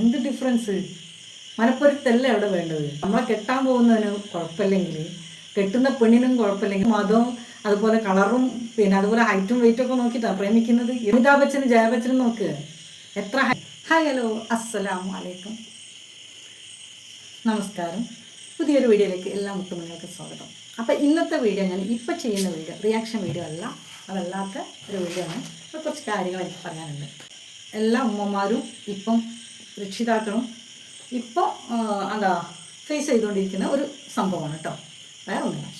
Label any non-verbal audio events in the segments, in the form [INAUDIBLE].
എന്ത് ഡിഫറൻസ് മനപ്പൊരുത്തല്ല അവിടെ വേണ്ടത്? നമ്മളെ കെട്ടാൻ പോകുന്നതിന് കുഴപ്പമില്ലെങ്കിൽ കെട്ടുന്ന പെണ്ണിനും കുഴപ്പമില്ലെങ്കിൽ മതവും അതുപോലെ കളറും പിന്നെ അതുപോലെ ഹൈറ്റും വെയിറ്റും ഒക്കെ നോക്കിയിട്ടാണ് പ്രേമിക്കുന്നത്. അമിതാഭ് ബച്ചനും ജയ ബച്ചനും നോക്കുക എത്ര ഹായ് ഹലോ അസ്സലാമു അലൈക്കും. നമസ്കാരം. പുതിയൊരു വീഡിയോയിലേക്ക് എല്ലാ മുട്ടുമണികൾക്കും സ്വാഗതം. അപ്പോൾ ഇന്നത്തെ വീഡിയോ ഞാൻ ഇപ്പോൾ ചെയ്യുന്ന വീഡിയോ റിയാക്ഷൻ വീഡിയോ അല്ല. അതല്ലാത്ത ഒരു വീഡിയോ ആണ്. അപ്പോൾ കുറച്ച് കാര്യങ്ങൾ എനിക്ക് പറയാനുണ്ട്. എല്ലാ ഉമ്മമാരും ഇപ്പം രക്ഷിതാക്കളും ഇപ്പോൾ എന്താ ഫേസ് ചെയ്തുകൊണ്ടിരിക്കുന്ന ഒരു സംഭവമാണ് കേട്ടോ വേറെ ഒന്നും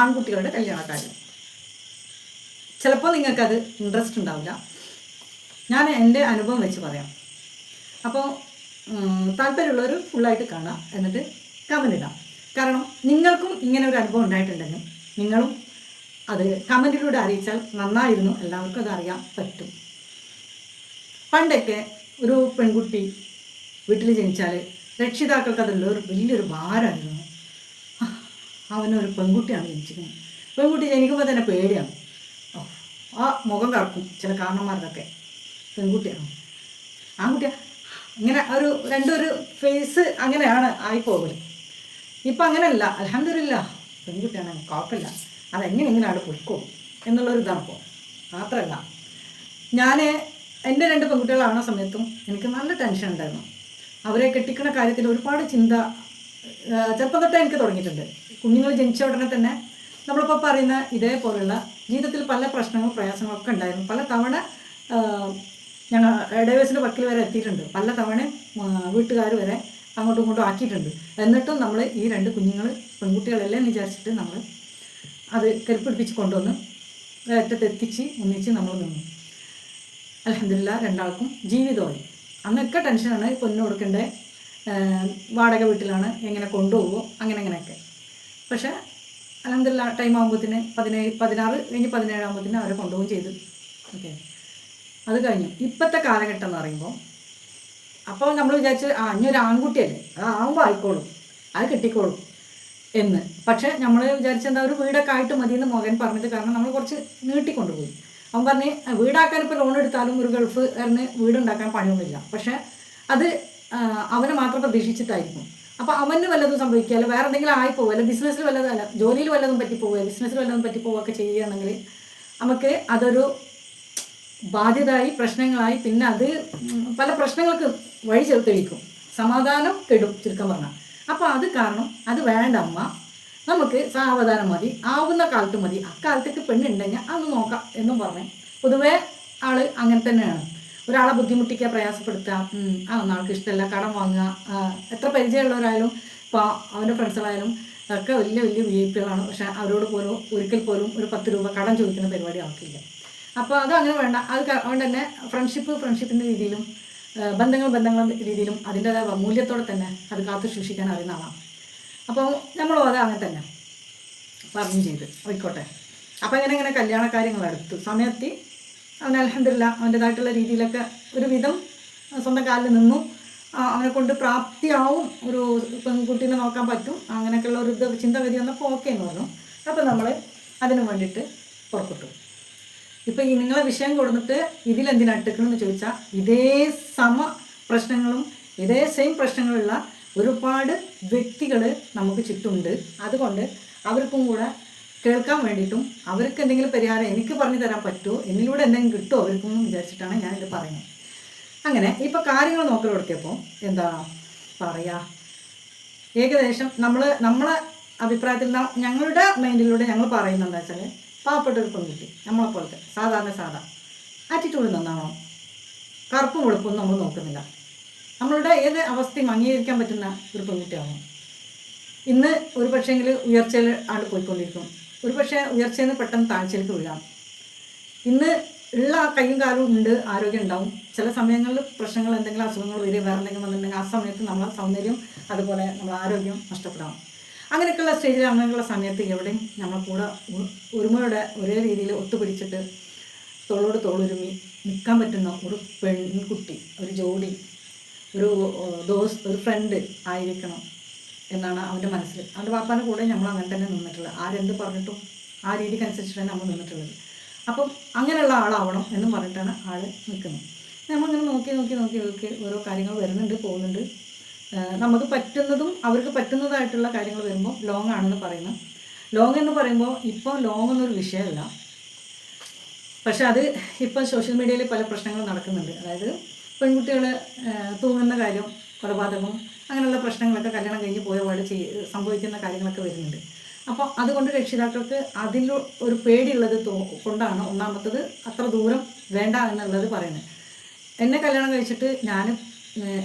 ആൺകുട്ടികളുടെ കല്യാണക്കാര്യം ചിലപ്പോൾ നിങ്ങൾക്കത് ഇൻട്രസ്റ്റ് ഉണ്ടാവില്ല. ഞാൻ എന്റെ അനുഭവം വെച്ച് പറയാം. അപ്പോൾ താല്പര്യമുള്ളവർ ഫുള്ളായിട്ട് കാണാം. എന്നിട്ട് കമന്റ് ഇടാം. കാരണം നിങ്ങൾക്കും ഇങ്ങനെ ഒരു അനുഭവം ഉണ്ടായിട്ടുണ്ടെങ്കിൽ നിങ്ങളും അത് കമന്റിലൂടെ അറിയിച്ചാൽ നന്നായിരുന്നു. എല്ലാവർക്കും അത് അറിയാൻ പറ്റും. പണ്ടൊക്കെ ഒരു പെൺകുട്ടി വീട്ടിൽ ജനിച്ചാൽ രക്ഷിതാക്കൾക്ക് അതുള്ള ഒരു വലിയൊരു ഭാരമായിരുന്നു. അവനൊരു പെൺകുട്ടിയാണ് ജനിച്ചിരിക്കുന്നത്. പെൺകുട്ടി ജനിക്കുമ്പോൾ തന്നെ പേടിയാണ്. ആ മുഖം കറക്കും ചില കാരണന്മാരുടെയൊക്കെ. പെൺകുട്ടിയാണ്. ആൺകുട്ടിയ ഇങ്ങനെ ഒരു രണ്ടൊരു ഫേസ് അങ്ങനെയാണ് ആയിപ്പോകൽ. ഇപ്പം അങ്ങനെയല്ല. അലഹമില്ല പെൺകുട്ടിയാണ് കുഴപ്പമില്ല. അതെങ്ങനെ എങ്ങനെയാണ് പൊയ്ക്കോ എന്നുള്ളൊരു ഇതാണ് ഇപ്പോൾ. മാത്രമല്ല ഞാൻ എന്റെ രണ്ട് പെൺകുട്ടികളാവുന്ന സമയത്തും എനിക്ക് നല്ല ടെൻഷൻ ഉണ്ടായിരുന്നു. അവരെ കെട്ടിക്കുന്ന കാര്യത്തിൽ ഒരുപാട് ചിന്ത ചെറുപ്പം തൊട്ടേ എനിക്ക് തുടങ്ങിയിട്ടുണ്ട്. കുഞ്ഞുങ്ങൾ ജനിച്ച ഉടനെ തന്നെ നമ്മളിപ്പോൾ പറയുന്ന ഇതേപോലുള്ള ജീവിതത്തിൽ പല പ്രശ്നങ്ങളും പ്രയാസങ്ങളും ഒക്കെ ഉണ്ടായിരുന്നു. പല തവണ ഞങ്ങൾ ഡൈവേഴ്സിന്റെ വക്കിൽ വരെ എത്തിയിട്ടുണ്ട്. പല തവണ വീട്ടുകാർ വരെ അങ്ങോട്ടും ഇങ്ങോട്ടും ആക്കിയിട്ടുണ്ട്. എന്നിട്ടും നമ്മൾ ഈ രണ്ട് കുഞ്ഞുങ്ങൾ പെൺകുട്ടികളെല്ലാം വിചാരിച്ചിട്ട് നമ്മൾ അത് കരുപ്പിടിപ്പിച്ച് കൊണ്ടുവന്ന് അറ്റത്തെത്തിച്ച് ഒന്നിച്ച് നമ്മൾ നിന്നു. അലഹമില്ല രണ്ടാൾക്കും ജീവിതമായി അന്നൊക്കെ ടെൻഷനാണ് പൊന്നു കൊടുക്കേണ്ട? വാടക വീട്ടിലാണ് എങ്ങനെ കൊണ്ടുപോകുമോ അങ്ങനെ അങ്ങനെയൊക്കെ പക്ഷേ അലഹമില്ല ടൈം ആകുമ്പോഴത്തേന് പതിനേഴ് പതിനാറ് കഴിഞ്ഞ് പതിനേഴാകുമ്പോഴത്തേന് അവരെ കൊണ്ടുപോകും ചെയ്തു. ഓക്കെ. അത് കഴിഞ്ഞു. ഇപ്പോഴത്തെ കാലഘട്ടം എന്ന് പറയുമ്പോൾ അപ്പോൾ നമ്മൾ വിചാരിച്ച് ആ ഇനി ഒരു ആൺകുട്ടിയല്ലേ? അത് ആകുമ്പോൾ ആയിക്കോളും. അത് കിട്ടിക്കോളും എന്ന്. പക്ഷേ നമ്മൾ വിചാരിച്ചെന്താ ഒരു വീടൊക്കെ ആയിട്ട് മതി എന്ന് മകൻ പറഞ്ഞത് കാരണം നമ്മൾ കുറച്ച് നീട്ടിക്കൊണ്ടുപോയി. അവൻ പറഞ്ഞ് വീടാക്കാൻ ഇപ്പോൾ ലോൺ എടുത്താലും ഒരു ഗൾഫ് ഗൾഫുകാരന് വീടുണ്ടാക്കാൻ പണിയൊന്നുമില്ല. പക്ഷേ അത് അവനെ മാത്രം പ്രതീക്ഷിച്ചിട്ടായിരിക്കും. അപ്പോൾ അവന് വല്ലതും സംഭവിക്കുക വേറെ എന്തെങ്കിലും ആയിപ്പോവുക അല്ലെങ്കിൽ ബിസിനസ്സിൽ വല്ലതും അല്ല ജോലിയിൽ വല്ലതും പറ്റിപ്പോവുക ബിസിനസ്സിൽ വല്ലതും പറ്റിപ്പോവുകയൊക്കെ ചെയ്യുകയാണെങ്കിൽ നമുക്ക് അതൊരു ബാധ്യതയായി പ്രശ്നങ്ങളായി പിന്നെ അത് പല പ്രശ്നങ്ങൾക്ക് വഴി ചെറുത്തെളിക്കും സമാധാനം കെടും ചുരുക്കം പറഞ്ഞാൽ. അപ്പോൾ അത് കാരണം അത് വേണ്ട അമ്മ. നമുക്ക് സാവധാനം മതി. ആവുന്ന കാലത്ത് മതി. അക്കാലത്തേക്ക് പെണ്ണുണ്ടെങ്കിൽ അന്ന് നോക്കാം എന്നും പറഞ്ഞ്. പൊതുവേ ആൾ അങ്ങനെ തന്നെയാണ്. ഒരാളെ ബുദ്ധിമുട്ടിക്കുക പ്രയാസപ്പെടുത്തുക ആ ഒന്നാൾക്ക് ഇഷ്ടമല്ല കടം വാങ്ങുക എത്ര പരിചയമുള്ളവരായാലും ഇപ്പോൾ അവന്റെ ഫ്രണ്ട്സുകളായാലും ഒക്കെ വലിയ വലിയ വി ഐ പികളാണ് പക്ഷെ അവരോട് പോലും ഒരിക്കൽ പോലും ഒരു പത്ത് രൂപ കടം ചോദിക്കുന്ന പരിപാടി ആക്കില്ല അപ്പോൾ അത് അങ്ങനെ വേണ്ട. അത് അതുകൊണ്ട് തന്നെ ഫ്രണ്ട്ഷിപ്പ് ഫ്രണ്ട്ഷിപ്പിന്റെ രീതിയിലും ബന്ധങ്ങൾ ബന്ധങ്ങളുടെ രീതിയിലും അതിന്റെതായ മൂല്യത്തോടെ തന്നെ അത് കാത്തു സൂക്ഷിക്കാൻ അറിയുന്ന ആളാണ്. അപ്പോൾ നമ്മളും അത് അങ്ങനെ തന്നെ പറഞ്ഞു ചെയ്ത്. ആയിക്കോട്ടെ. അപ്പോൾ ഇങ്ങനെ ഇങ്ങനെ കല്യാണ കാര്യങ്ങൾ എടുത്തു സമയത്തി അവൻ അലഹമില്ല അവന്റെതായിട്ടുള്ള രീതിയിലൊക്കെ ഒരുവിധം സ്വന്തം കാലിൽ നിന്നു. അവനെ കൊണ്ട് പ്രാപ്തിയാവും ഒരു പെൺകുട്ടീനെ നോക്കാൻ പറ്റും. അങ്ങനെയൊക്കെയുള്ള ഒരു ചിന്ത വരി വന്നപ്പോൾ ഓക്കെ എന്ന് പറഞ്ഞു. അപ്പോൾ നമ്മൾ അതിന് വേണ്ടിയിട്ട് പുറപ്പെട്ടു. ഇപ്പം ഈ നിങ്ങളെ വിഷയം കൊടുത്തിട്ട് ഇതിലെന്തിനാണ് ഇട്ടിക്കണമെന്ന് ചോദിച്ചാൽ ഇതേ സമ പ്രശ്നങ്ങളും ഇതേ സെയിം പ്രശ്നങ്ങളുള്ള ഒരുപാട് വ്യക്തികൾ നമുക്ക് ചുറ്റുമുണ്ട്. അതുകൊണ്ട് അവർക്കും കൂടെ കേൾക്കാൻ വേണ്ടിയിട്ടും അവർക്ക് എന്തെങ്കിലും പരിഹാരം എനിക്ക് പറഞ്ഞു തരാൻ പറ്റുമോ എന്നിലൂടെ എന്തെങ്കിലും കിട്ടുമോ അവർക്കും എന്ന് വിചാരിച്ചിട്ടാണ് ഞാനിത് പറയുന്നത്. അങ്ങനെ ഇപ്പോൾ കാര്യങ്ങൾ നോക്കൽ കൊടുത്തിയപ്പോൾ എന്താ പറയുക ഏകദേശം നമ്മൾ നമ്മളെ അഭിപ്രായത്തിൽ ഞങ്ങളുടെ മൈൻഡിലൂടെ ഞങ്ങൾ പറയുന്നത് വെച്ചാൽ പാവപ്പെട്ട ഒരു പെൺകുട്ടി നമ്മളെപ്പോലത്തെ സാധാരണ സാധാ ആറ്റിറ്റ്യൂഡ് നന്നാവണം. കറുപ്പും വെളുപ്പും നമ്മൾ നോക്കുന്നില്ല. നമ്മളുടെ ഏത് അവസ്ഥയും അംഗീകരിക്കാൻ പറ്റുന്ന ഒരു പെൺകുട്ടിയാവും. ഇന്ന് ഒരു പക്ഷേങ്കിൽ ഉയർച്ചയിൽ ആണ് പോയിക്കൊണ്ടിരിക്കും. ഒരു പക്ഷേ ഉയർച്ചയിൽ നിന്ന് പെട്ടെന്ന് താഴ്ചയിലേക്ക് വീഴാം. ഇന്ന് ഉള്ള ആ കൈയും കാലും ഉണ്ട് ആരോഗ്യം ഉണ്ടാവും. ചില സമയങ്ങളിൽ പ്രശ്നങ്ങൾ എന്തെങ്കിലും അസുഖങ്ങൾ വരിക വേറെ എന്തെങ്കിലും വന്നിട്ടുണ്ടെങ്കിൽ ആ സമയത്ത് നമ്മളെ സൗന്ദര്യം അതുപോലെ നമ്മളെ ആരോഗ്യം നഷ്ടപ്പെടാം. അങ്ങനെയൊക്കെയുള്ള സ്റ്റേജിൽ അങ്ങനെയുള്ള സമയത്ത് എവിടെയും നമ്മളെ കൂടെ ഒരുമയോടെ ഒരേ രീതിയിൽ ഒത്തുപിടിച്ചിട്ട് തോളോട് തോളൊരുമി നിൽക്കാൻ പറ്റുന്ന ഒരു പെൺകുട്ടി ഒരു ജോഡി ഒരു ദോസ് ഒരു ഫ്രണ്ട് ആയിരിക്കണം എന്നാണ് അവന്റെ മനസ്സിൽ. അവന്റെ വാപ്പാന്റെ കൂടെ നമ്മൾ അങ്ങനെ തന്നെ നിന്നിട്ടുള്ളത്. ആരെന്ത് പറഞ്ഞിട്ടും ആ രീതിക്ക് അനുസരിച്ചിട്ടാണ് നമ്മൾ നിന്നിട്ടുള്ളത്. അപ്പം അങ്ങനെയുള്ള ആളാവണം എന്ന് പറഞ്ഞിട്ടാണ് ആൾ നിൽക്കുന്നത്. നമ്മളിങ്ങനെ നോക്കി നോക്കി നോക്കി നോക്കി ഓരോ കാര്യങ്ങൾ വരുന്നുണ്ട് പോകുന്നുണ്ട്. നമുക്ക് പറ്റുന്നതും അവർക്ക് പറ്റുന്നതായിട്ടുള്ള കാര്യങ്ങൾ വരുമ്പോൾ ലോങ് ആണെന്ന് പറയുന്നു. ലോങ് എന്ന് പറയുമ്പോൾ ഇപ്പോൾ ലോങ് എന്നൊരു വിഷയമല്ല. പക്ഷെ അത് ഇപ്പം സോഷ്യൽ മീഡിയയിൽ പല പ്രശ്നങ്ങളും നടക്കുന്നുണ്ട്. അതായത് പെൺകുട്ടികൾ തൂങ്ങുന്ന കാര്യം കൊലപാതകവും അങ്ങനെയുള്ള പ്രശ്നങ്ങളൊക്കെ കല്യാണം കഴിഞ്ഞ് പോയ പോലെ ചെയ് സംഭവിക്കുന്ന കാര്യങ്ങളൊക്കെ വരുന്നുണ്ട്. അപ്പോൾ അതുകൊണ്ട് രക്ഷിതാക്കൾക്ക് അതിൽ ഒരു പേടിയുള്ളത് കൊണ്ടാണ് ഒന്നാമത്തത് അത്ര ദൂരം വേണ്ട എന്നുള്ളത് പറയുന്നത്. എന്നെ കല്യാണം കഴിച്ചിട്ട് ഞാൻ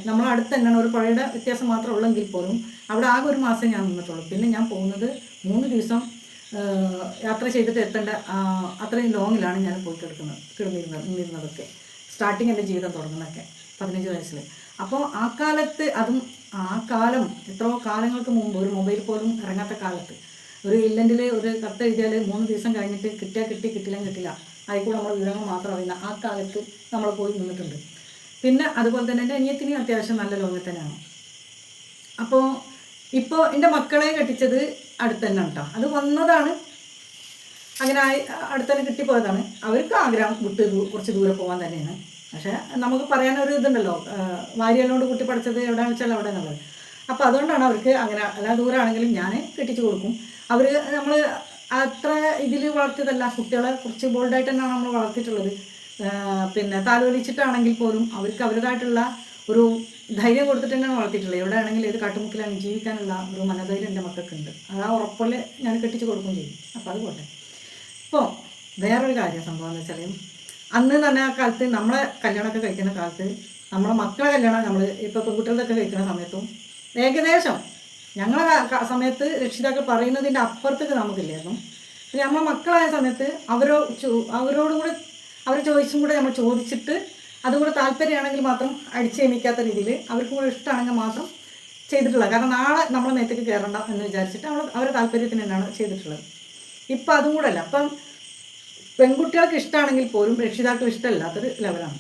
നമ്മളെ അടുത്ത് തന്നെയാണ്. ഒരു പുഴയുടെ വ്യത്യാസം മാത്രമേ ഉള്ളെങ്കിൽ പോലും അവിടെ ആകെ ഒരു മാസം ഞാൻ നിന്നിട്ടുള്ളൂ. പിന്നെ ഞാൻ പോകുന്നത് മൂന്ന് ദിവസം യാത്ര ചെയ്തിട്ട് എത്തേണ്ട അത്രയും ലോങ്ങിലാണ് ഞാൻ പോയിട്ട് എടുക്കുന്നത് കിടന്നിരുന്നത് നിന്നിരുന്നതൊക്കെ. സ്റ്റാർട്ടിങ് എന്റെ ജീവിതം തുടങ്ങുന്നതൊക്കെ? പതിനഞ്ച് വയസ്സിൽ. അപ്പോൾ ആ കാലത്ത് അതും ആ കാലം എത്രയോ കാലങ്ങൾക്ക് മുമ്പ് ഒരു മൊബൈൽ പോലും ഇറങ്ങാത്ത കാലത്ത് ഒരു ഇല്ലെങ്കിൽ ഒരു കത്ത് എഴുതിയാൽ മൂന്ന് ദിവസം കഴിഞ്ഞിട്ട് കിട്ടിയാൽ കിട്ടി കിട്ടില്ലെങ്കിൽ കിട്ടില്ല അതിൽ കൂടെ നമ്മൾ വിവരങ്ങൾ മാത്രം അറിയുന്ന ആ കാലത്ത് നമ്മൾ പോയി നിന്നിട്ടുണ്ട്. പിന്നെ അതുപോലെ തന്നെ എന്റെ അനിയത്തിനും അത്യാവശ്യം നല്ല ലോകത്ത് തന്നെയാണ്. അപ്പോൾ ഇപ്പോൾ എന്റെ മക്കളെ കെട്ടിച്ചത് അടുത്ത് തന്നെ കേട്ടോ അത് വന്നതാണ് അങ്ങനെ അടുത്തന്നെ കിട്ടിപ്പോയതാണ്. അവർക്ക് ആഗ്രഹം വിട്ട് കുറച്ച് ദൂരെ പോകാൻ തന്നെയാണ്. പക്ഷേ നമുക്ക് പറയാനൊരു ഇതുണ്ടല്ലോ വാരിയല്ലോണ്ട് കുട്ടി പഠിച്ചത് എവിടെയാണെന്ന് വെച്ചാൽ അവിടെ എന്നുള്ളത്. അപ്പോൾ അതുകൊണ്ടാണ് അവർക്ക് അങ്ങനെ അല്ല ദൂരമാണെങ്കിലും ഞാൻ കെട്ടിച്ചു കൊടുക്കും. അവർ നമ്മൾ അത്ര ഇതിൽ വളർത്തിയതല്ല കുട്ടികളെ കുറച്ച് ബോൾഡായിട്ട് തന്നെയാണ് നമ്മൾ വളർത്തിയിട്ടുള്ളത്. പിന്നെ താലോലിച്ചിട്ടാണെങ്കിൽ പോലും അവർക്ക് അവരുടേതായിട്ടുള്ള ഒരു ധൈര്യം കൊടുത്തിട്ട് തന്നെയാണ് വളർത്തിയിട്ടുള്ളത്. എവിടെ ആണെങ്കിലും ഏത് കാട്ടുമുക്കിലാണ് ജീവിക്കാനുള്ള ഒരു മനധൈര്യം എന്റെ മക്കൾക്കുണ്ട്. അത് ആ ഉറപ്പിൽ ഞാൻ കെട്ടിച്ച് കൊടുക്കുകയും ചെയ്യും. അപ്പോൾ അത് പോട്ടെ. ഇപ്പോൾ വേറൊരു കാര്യം സംഭവം എന്ന് വെച്ചാൽ അന്ന് തന്നെ ആ കാലത്ത് നമ്മളെ കല്യാണമൊക്കെ കഴിക്കുന്ന കാലത്ത് നമ്മളെ മക്കളെ കല്യാണം നമ്മൾ ഇപ്പോൾ പെൺകുട്ടികളുടെയൊക്കെ കഴിക്കുന്ന സമയത്തും ഏകദേശം ഞങ്ങളെ സമയത്ത് രക്ഷിതാക്കൾ പറയുന്നതിന്റെ അപ്പുറത്തേക്ക് നമുക്കില്ലായിരുന്നു. പിന്നെ നമ്മളെ മക്കളായ സമയത്ത് അവരോ അവരോടും കൂടെ അവർ ചോദിച്ചും കൂടെ നമ്മൾ ചോദിച്ചിട്ട് അതും കൂടെ താല്പര്യമാണെങ്കിൽ മാത്രം അടിച്ചേമിക്കാത്ത രീതിയിൽ അവർക്കും കൂടെ ഇഷ്ടമാണെങ്കിൽ മാത്രം ചെയ്തിട്ടുള്ളത്. കാരണം നാളെ നമ്മളെ നേരത്തേക്ക് കയറണ്ട എന്ന് വിചാരിച്ചിട്ട് നമ്മൾ അവരുടെ താല്പര്യത്തിന് തന്നെയാണ് ചെയ്തിട്ടുള്ളത്. ഇപ്പം അതും കൂടെ അല്ല അപ്പം പെൺകുട്ടികൾക്ക് ഇഷ്ടമാണെങ്കിൽ പോലും രക്ഷിതാക്കൾ ഇഷ്ടമല്ലാത്തൊരു ലെവലാണ്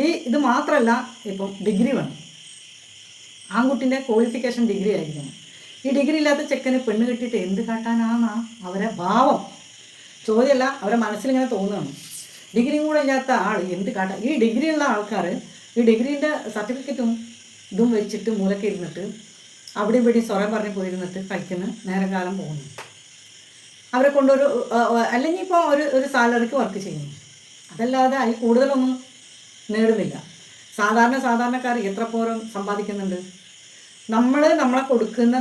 ഈ ഇത് മാത്രമല്ല ഇപ്പം ഡിഗ്രി വേണം. ആൺകുട്ടിന്റെ ക്വാളിഫിക്കേഷൻ ഡിഗ്രി ആയിരിക്കണം. ഈ ഡിഗ്രി ഇല്ലാത്ത ചെക്കന് പെണ്ണ് കെട്ടിയിട്ട് എന്ത് കാട്ടാനാണ് അവരെ ഭാവം. ചോദ്യമല്ല അവരെ മനസ്സിലിങ്ങനെ തോന്നുകയാണ്. ഡിഗ്രിയും കൂടെ ഇല്ലാത്ത ആൾ എന്ത് കാട്ടാൻ ഈ ഡിഗ്രി ഉള്ള ആൾക്കാർ ഈ ഡിഗ്രീന്റെ സർട്ടിഫിക്കറ്റും ഇതും വെച്ചിട്ട് മൂലക്കിരുന്നിട്ട് അവിടെ ഇവിടെ സ്വരം പറഞ്ഞ് പോയിരുന്നിട്ട് നേരം കാലം പോകുന്നു. അവരെ കൊണ്ടൊരു അല്ലെങ്കിൽ ഇപ്പോൾ ഒരു ഒരു സാലറിക്ക് വർക്ക് ചെയ്യുന്നു. അതല്ലാതെ അതിൽ കൂടുതലൊന്നും നേടുന്നില്ല. സാധാരണ സാധാരണക്കാർ എത്ര പോരം സമ്പാദിക്കുന്നുണ്ട്? നമ്മൾ നമ്മളെ കൊടുക്കുന്ന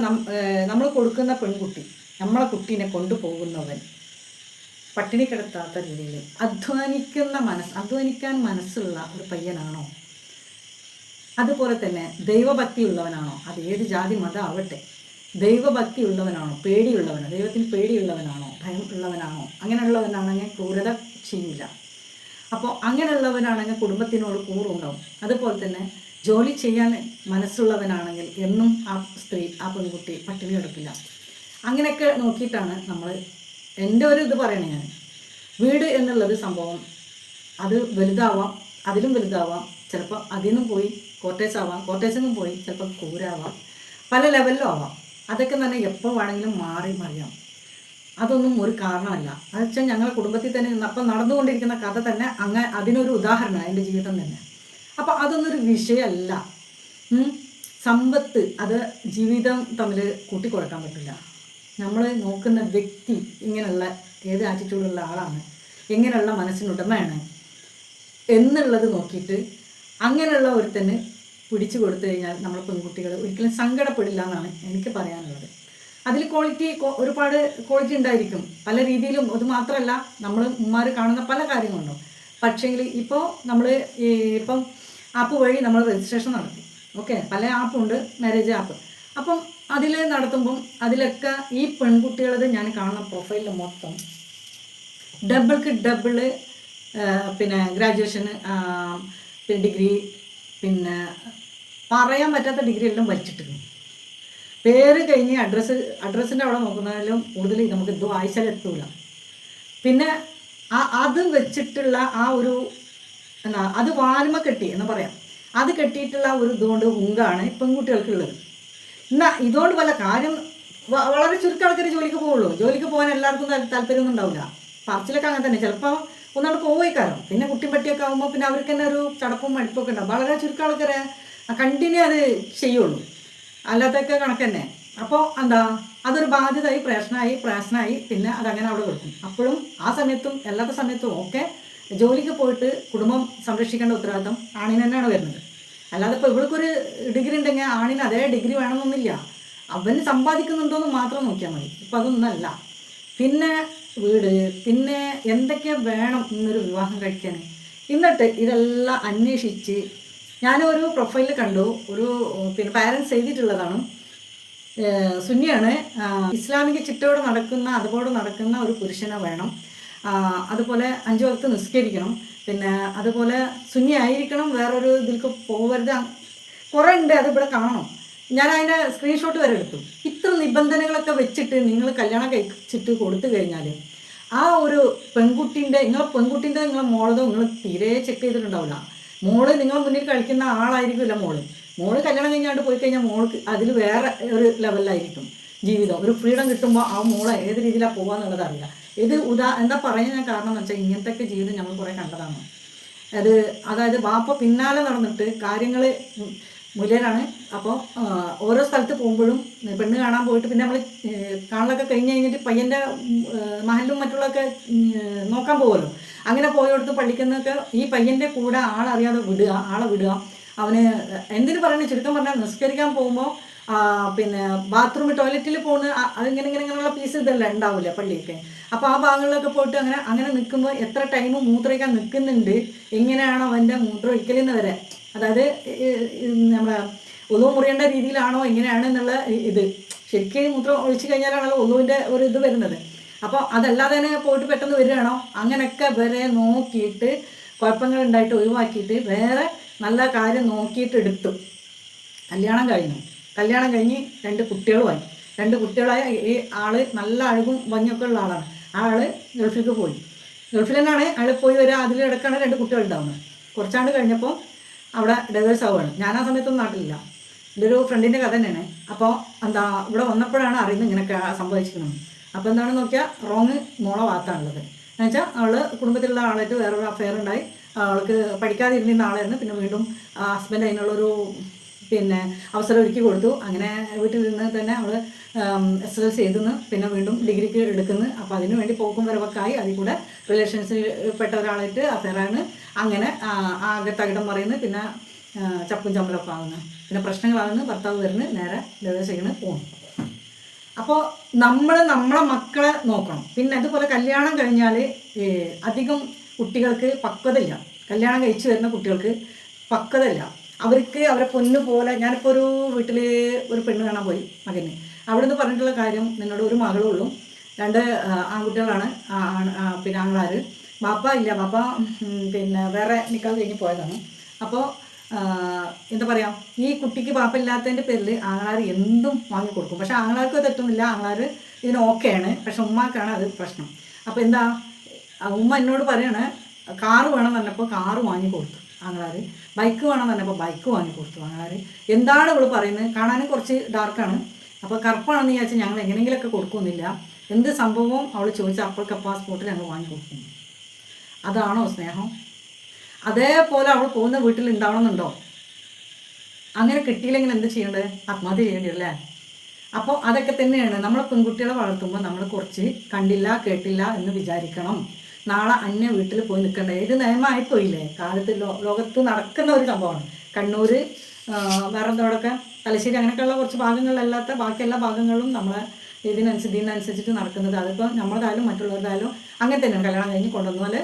നമ്മൾ കൊടുക്കുന്ന പെൺകുട്ടി നമ്മളെ കുട്ടീനെ കൊണ്ടുപോകുന്നവൻ പട്ടിണി കിടത്താത്ത രീതിയിൽ അധ്വാനിക്കുന്ന മനസ്സ് അധ്വാനിക്കാൻ മനസ്സുള്ള ഒരു പയ്യനാണോ? അതുപോലെ തന്നെ ദൈവഭക്തിയുള്ളവനാണോ? അത് ഏത് ജാതി മതം ആവട്ടെ. ദൈവഭക്തി ഉള്ളവനാണോ പേടിയുള്ളവനോ ദൈവത്തിന് പേടിയുള്ളവനാണോ? ഭയം ഉള്ളവനാണോ? അങ്ങനെയുള്ളവനാണെങ്കിൽ ക്രൂരത ചെയ്യില്ല അപ്പോൾ അങ്ങനെയുള്ളവനാണെങ്കിൽ കുടുംബത്തിനോട് കൂറുണ്ടാവും. അതുപോലെ തന്നെ ജോലി ചെയ്യാൻ മനസ്സുള്ളവനാണെങ്കിൽ എന്നും ആ സ്ത്രീ ആ പെൺകുട്ടി പട്ടിണി കിടക്കില്ല. അങ്ങനെയൊക്കെ നോക്കിയിട്ടാണ് നമ്മൾ എന്റെ ഒരു ഇത് പറയണേ ഞാൻ. വീട് എന്നുള്ളത് സംഭവം അത് വലുതാവാം അതിലും വലുതാവാം. ചിലപ്പോൾ അതിൽ നിന്നും പോയി കോട്ടേഴ്സ് ആവാം കോട്ടേഴ്സിൽ നിന്നും പോയി ചിലപ്പോൾ കൂരാവാം പല ലെവലിലും ആവാം. അതൊക്കെ തന്നെ എപ്പോൾ വേണമെങ്കിലും മാറി മറിയാം. അതൊന്നും ഒരു കാരണമല്ല. വെച്ചാൽ ഞങ്ങളുടെ കുടുംബത്തിൽ തന്നെ അപ്പം നടന്നുകൊണ്ടിരിക്കുന്ന കഥ തന്നെ അങ്ങ് അതിനൊരു ഉദാഹരണമാണ് എന്റെ ജീവിതം തന്നെ. അപ്പം അതൊന്നൊരു വിഷയമല്ല. സമ്പത്ത് അത് ജീവിതം തമ്മിൽ കൂട്ടിക്കുഴക്കാൻ പറ്റില്ല. നമ്മൾ നോക്കുന്ന വ്യക്തി ഇങ്ങനെയുള്ള ഏത് ആറ്റിറ്റ്യൂഡുള്ള ആളാണ് എങ്ങനെയുള്ള മനസ്സിനുടമയാണ് എന്നുള്ളത് നോക്കിയിട്ട് അങ്ങനെയുള്ള ഒരുത്തന് പിടിച്ചു കൊടുത്തു കഴിഞ്ഞാൽ നമ്മൾ പെൺകുട്ടികൾ ഒരിക്കലും സങ്കടപ്പെടില്ല എന്നാണ് എനിക്ക് പറയാനുള്ളത്. അതിൽ ക്വാളിറ്റി ഒരുപാട് ക്വാളിറ്റി ഉണ്ടായിരിക്കും. പല രീതിയിലും അത് മാത്രമല്ല നമ്മൾ ഉമ്മാർ കാണുന്ന പല കാര്യങ്ങളുണ്ടാവും. പക്ഷേങ്കിൽ ഇപ്പോൾ നമ്മൾ ഇപ്പം ആപ്പ് വഴി നമ്മൾ രജിസ്ട്രേഷൻ നടത്തി. ഓക്കെ പല ആപ്പുണ്ട് മാരേജ് ആപ്പ് അപ്പം അതിൽ നടത്തുമ്പം അതിലൊക്കെ ഈ പെൺകുട്ടികളത് ഞാൻ കാണുന്ന പ്രൊഫൈലിൽ മൊത്തം ഡബിൾക്ക് ഡബിൾ പിന്നെ ഗ്രാജുവേഷന് പിന്നെ ഡിഗ്രി പിന്നെ പറയാൻ പറ്റാത്ത ഡിഗ്രി എല്ലാം വലിച്ചിട്ടിരുന്നു പേര് കഴിഞ്ഞ് അഡ്രസ്സ് അഡ്രസ്സിന്റെ അവിടെ നോക്കുന്നതിലും കൂടുതൽ നമുക്ക് ഇത് എത്തൂല. പിന്നെ ആ അത് വെച്ചിട്ടുള്ള ആ ഒരു എന്നാ അത് വാൽമ കെട്ടി എന്ന് പറയാം. അത് കെട്ടിയിട്ടുള്ള ഒരു ഇതുകൊണ്ട് ഉങ്കാണ് പെൺകുട്ടികൾക്കുള്ളത്. എന്നാ ഇതുകൊണ്ട് പല കാര്യം വളരെ ചുരുക്കം ആൾക്കാർ ജോലിക്ക് പോവുള്ളൂ ജോലിക്ക് പോകാൻ എല്ലാവർക്കും താല്പര്യമൊന്നും ഉണ്ടാവില്ല. പറച്ചിലൊക്കെ അങ്ങനെ തന്നെ. ചിലപ്പോൾ ഒന്നാണ്ട് പോവേക്കാരം പിന്നെ കുട്ടിയും പട്ടിയൊക്കെ ആകുമ്പോൾ പിന്നെ അവർക്ക് തന്നെ ഒരു ചടപ്പും മടുപ്പൊക്കെ ഉണ്ടാവും. വളരെ ചുരുക്കം ആൾക്കാരെ കണ്ടിന്യൂ അത് ചെയ്യുള്ളൂ. അല്ലാത്തൊക്കെ കണക്ക് തന്നെ അപ്പോൾ എന്താ? അതൊരു ബാധ്യതയായി പ്രശ്നമായി പ്രശ്നമായി പിന്നെ അതങ്ങനെ അവിടെ കൊടുക്കും അപ്പോഴും ആ സമയത്തും അല്ലാത്ത സമയത്തും ഒക്കെ ജോലിക്ക് പോയിട്ട് കുടുംബം സംരക്ഷിക്കേണ്ട ഉത്തരവാദിത്തം ആണിന് തന്നെയാണ് വരുന്നത്. അല്ലാതെ ഇപ്പോൾ ഇവൾക്കൊരു ഡിഗ്രി ഉണ്ടെങ്കിൽ ആണിന് അതേ ഡിഗ്രി വേണമെന്നൊന്നുമില്ല. അവന് സമ്പാദിക്കുന്നുണ്ടോ എന്ന് മാത്രം നോക്കിയാൽ മതി. ഇപ്പം അതൊന്നല്ല. പിന്നെ വീട് പിന്നെ എന്തൊക്കെ വേണം ഇന്നൊരു വിവാഹം കഴിക്കാൻ? എന്നിട്ട് ഇതെല്ലാം അന്വേഷിച്ച് ഞാനൊരു പ്രൊഫൈലിൽ കണ്ടു. ഒരു പിന്നെ പാരൻസ് എഴുതിയിട്ടുള്ളതാണ്. സുന്നിയാണ് ഇസ്ലാമിക ചിട്ടയോടെ നടക്കുന്ന അതുപോലെ നടക്കുന്ന ഒരു പുരുഷനെ വേണം. അതുപോലെ അഞ്ചു വക്ത് നിസ്കരിക്കണം. പിന്നെ അതുപോലെ സുന്നി ആയിരിക്കണം വേറൊരു ഇതിലേക്ക് പോകരുത് കുറേ ഉണ്ട് അതിവിടെ കാണണം. ഞാൻ അതിന്റെ സ്ക്രീൻഷോട്ട് വരെ എടുത്തു. ഇത്ര നിബന്ധനകളൊക്കെ വെച്ചിട്ട് നിങ്ങൾ കല്യാണം കഴിച്ചിട്ട് കൊടുത്തു കഴിഞ്ഞാൽ ആ ഒരു പെൺകുട്ടീന്റെ നിങ്ങളെ പെൺകുട്ടീന്റെ നിങ്ങളെ മോളതോ നിങ്ങൾ തീരെ ചെക്ക് ചെയ്തിട്ടുണ്ടാവില്ല. മോൾ നിങ്ങളെ മുന്നിൽ കളിക്കുന്ന ആളായിരിക്കില്ല മോൾ. മോൾ കല്യാണം കഴിഞ്ഞാണ്ട് പോയി കഴിഞ്ഞാൽ മോൾക്ക് അതിൽ വേറെ ഒരു ലെവലിലായിരിക്കും ജീവിതം. ഒരു ഫ്രീഡം കിട്ടുമ്പോൾ ആ മോളെ ഏത് രീതിയിലാണ് പോകാന്നുള്ളത് അറിയില്ല. ഇത് ഉദാ എന്താ പറയാൻ ഞാൻ കാരണം എന്ന് വെച്ചാൽ ഇങ്ങനത്തെ ജീവിതം നമ്മൾ കുറേ കണ്ടതാണ്. അത് അതായത് വാപ്പ പിന്നാലെ നടന്നിട്ട് കാര്യങ്ങൾ മുലയിലാണ് അപ്പോൾ ഓരോ സ്ഥലത്ത് പോകുമ്പോഴും പെണ്ണ് കാണാൻ പോയിട്ട് പിന്നെ നമ്മൾ കാണലൊക്കെ കഴിഞ്ഞ് കഴിഞ്ഞിട്ട് പയ്യന്റെ മഹലും മറ്റുള്ളതൊക്കെ നോക്കാൻ പോകുമല്ലോ അങ്ങനെ പോയോടത്ത് പള്ളിക്കുന്നൊക്കെ ഈ പയ്യന്റെ കൂടെ ആളറിയാതെ വിടുക ആളെ വിടുക. അവന് എന്തിനു പറയുന്നത് ചുരുക്കം പറഞ്ഞാൽ നിസ്കരിക്കാൻ പോകുമ്പോൾ പിന്നെ ബാത്റൂമിൽ ടോയ്ലറ്റിൽ പോകുന്ന അതിങ്ങനെ ഇങ്ങനെ ഇങ്ങനെയുള്ള പീസ് ഇതല്ല ഉണ്ടാവില്ല പള്ളിയൊക്കെ അപ്പോൾ ആ ഭാഗങ്ങളിലൊക്കെ പോയിട്ട് അങ്ങനെ അങ്ങനെ നിൽക്കുമ്പോൾ എത്ര ടൈം മൂത്രമൊഴിക്കാൻ നിൽക്കുന്നുണ്ട് എങ്ങനെയാണോ അവന്റെ മൂത്രം ഒഴിക്കലെന്ന് വരെ. അതായത് നമ്മുടെ ഒന്നു മുറിയേണ്ട രീതിയിലാണോ എങ്ങനെയാണ് എന്നുള്ള ഇത്. ശരിക്കും മൂത്രം ഒഴിച്ചു കഴിഞ്ഞാലാണല്ലോ ഒന്നുവിന്റെ ഒരു ഇത് വരുന്നത്. അപ്പോൾ അതല്ലാതെ തന്നെ പോയിട്ട് പെട്ടെന്ന് വരികയാണോ? അങ്ങനെയൊക്കെ വരെ നോക്കിയിട്ട് കുഴപ്പങ്ങൾ ഉണ്ടായിട്ട് ഒഴിവാക്കിയിട്ട് വേറെ നല്ല കാര്യം നോക്കിയിട്ട് എടുത്തു കല്യാണം കഴിഞ്ഞു. കല്യാണം കഴിഞ്ഞ് രണ്ട് കുട്ടികളുമായി. രണ്ട് കുട്ടികളായ ഈ ആൾ നല്ല അഴകും ഭംഗിയൊക്കെ ഉള്ള ആളാണ്. ആ ആൾ ഗൾഫിലേക്ക് പോയി. ഗൾഫിൽ തന്നെയാണ് അയാൾ പോയി വരിക അതിലിടക്കാണ് രണ്ട് കുട്ടികൾ ഉണ്ടാവുന്നത്. കുറച്ചാണ്ട് കഴിഞ്ഞപ്പോൾ അവിടെ ഡെസേർട്സ് ആവുകയാണ് ഞാൻ ആ സമയത്തൊന്നും നാട്ടിലില്ല. എന്റെ ഒരു ഫ്രണ്ടിന്റെ കഥ തന്നെയാണ്. അപ്പോൾ എന്താ ഇവിടെ വന്നപ്പോഴാണ് അറിയുന്നത് ഇങ്ങനെയൊക്കെ സംഭവിച്ചിരിക്കുന്നത്. അപ്പോൾ എന്താണെന്ന് നോക്കിയാൽ റോങ് മോളെ ഭാഗത്താണുള്ളത് എന്നുവെച്ചാൽ അവൾ കുടുംബത്തിലുള്ള ആളായിട്ട് വേറൊരു അഫെയർ ഉണ്ടായി. അവൾക്ക് പഠിക്കാതിരുന്ന ആളായിരുന്നു. പിന്നെ വീണ്ടും ഹസ്ബൻഡ് അതിനുള്ളൊരു പിന്നെ അവസരം ഒരുക്കി കൊടുത്തു. അങ്ങനെ വീട്ടിൽ നിന്ന് തന്നെ അവൾ എസ് എൽ എസ് എഴുതുന്നു. പിന്നെ വീണ്ടും ഡിഗ്രിക്ക് എടുക്കുന്നു. അപ്പോൾ അതിനു വേണ്ടി പോക്കും വരവൊക്കെ ആയി അതിൽ കൂടെ റിലേഷൻസിൽ പെട്ട ഒരാളായിട്ട് അഫെയറാണ് അങ്ങനെ ആകെ തകിടം പറയുന്നു പിന്നെ ചപ്പും ചമ്മലൊക്കെ ആകുന്നു പിന്നെ പ്രശ്നങ്ങളാകുന്നു ഭർത്താവ് വരുന്നു. നേരെ ഡൈവേഴ്സ് ചെയ്യുന്നു പോകുന്നു അപ്പോൾ നമ്മൾ നമ്മളെ മക്കളെ നോക്കണം. പിന്നെ അതുപോലെ കല്യാണം കഴിഞ്ഞാൽ അധികം കുട്ടികൾക്ക് പക്വതയില്ല. കല്യാണം കഴിച്ചു വരുന്ന കുട്ടികൾക്ക് പക്വതയില്ല. അവർക്ക് അവരെ പൊന്നു പോലെ ഞാനിപ്പോൾ ഒരു വീട്ടിൽ ഒരു പെണ്ണ് കാണാൻ പോയി മകന്. അവിടെ നിന്ന് പറഞ്ഞിട്ടുള്ള കാര്യം നിന്നോട് ഒരു മകളുള്ളൂ രണ്ട് ആൺകുട്ടികളാണ്. പിന്നെ ആങ്ങളാർ ബാപ്പ ഇല്ല. ബാപ്പ പിന്നെ വേറെ നിൽക്കാൻ കഴിഞ്ഞ് പോയതാണ്. അപ്പോൾ എന്താ പറയുക ഈ കുട്ടിക്ക് പാപ്പില്ലാത്തതിന്റെ പേരിൽ ആങ്ങളാർ എന്തും വാങ്ങി കൊടുക്കും. പക്ഷെ ആങ്ങളാർക്ക് തെറ്റൊന്നുമില്ല. ആങ്ങളാർ ഇതിന് ഓക്കെയാണ്. പക്ഷെ ഉമ്മാക്കാണ് അത് പ്രശ്നം. അപ്പോൾ എന്താ ഉമ്മ എന്നോട് പറയാണ് കാറ് വേണം പറഞ്ഞപ്പോൾ കാറ് വാങ്ങി കൊടുത്തു ആങ്ങളാർ ബൈക്ക് വേണം പറഞ്ഞപ്പോൾ ബൈക്ക് വാങ്ങി കൊടുത്തു ആങ്ങളാർ എന്താണ് ഇവൾ പറയുന്നത്? കാണാനും കുറച്ച് ഡാർക്കാണ് അപ്പോൾ കറുപ്പാണെന്ന് വിചാരിച്ചാൽ ഞങ്ങൾ എങ്ങനെയെങ്കിലുമൊക്കെ കൊടുക്കുന്നില്ല. എന്ത് സംഭവവും അവൾ ചോദിച്ചാൽ അപ്പോഴൊക്കെ പാസ്പോർട്ട് ഞങ്ങൾ വാങ്ങി കൊടുക്കും അതാണോ സ്നേഹം? അതേപോലെ അവൾ പോകുന്ന വീട്ടിൽ ഉണ്ടാവണമെന്നുണ്ടോ? അങ്ങനെ കിട്ടിയില്ലെങ്കിൽ എന്ത് ചെയ്യേണ്ടത് ആത്മഹത്യ ചെയ്യേണ്ടി അല്ലേ അപ്പോൾ അതൊക്കെ തന്നെയാണ്. നമ്മൾ പെൺകുട്ടികളെ വളർത്തുമ്പോൾ നമ്മൾ കുറച്ച് കണ്ടില്ല കേട്ടില്ല എന്ന് വിചാരിക്കണം. നാളെ അന്യ വീട്ടിൽ പോയി നിൽക്കണ്ടേ? ഇത് നയമായിപ്പോയില്ലേ പോയില്ലേ കാലത്ത് ലോകത്ത് നടക്കുന്ന ഒരു സംഭവമാണ്. കണ്ണൂർ വേറെ എന്തോടൊക്കെ തലശ്ശേരി അങ്ങനെയൊക്കെയുള്ള കുറച്ച് ഭാഗങ്ങളിലല്ലാത്ത ബാക്കി എല്ലാ ഭാഗങ്ങളിലും നമ്മളെ ഇതിനനുസരിച്ച് ഇതിനനുസരിച്ചിട്ട് നടക്കുന്നത്. അതിപ്പോൾ നമ്മളതായാലും മറ്റുള്ളവരുടെ അങ്ങനെ തന്നെ കല്യാണം കഴിഞ്ഞ് കൊണ്ടുവന്നാൽ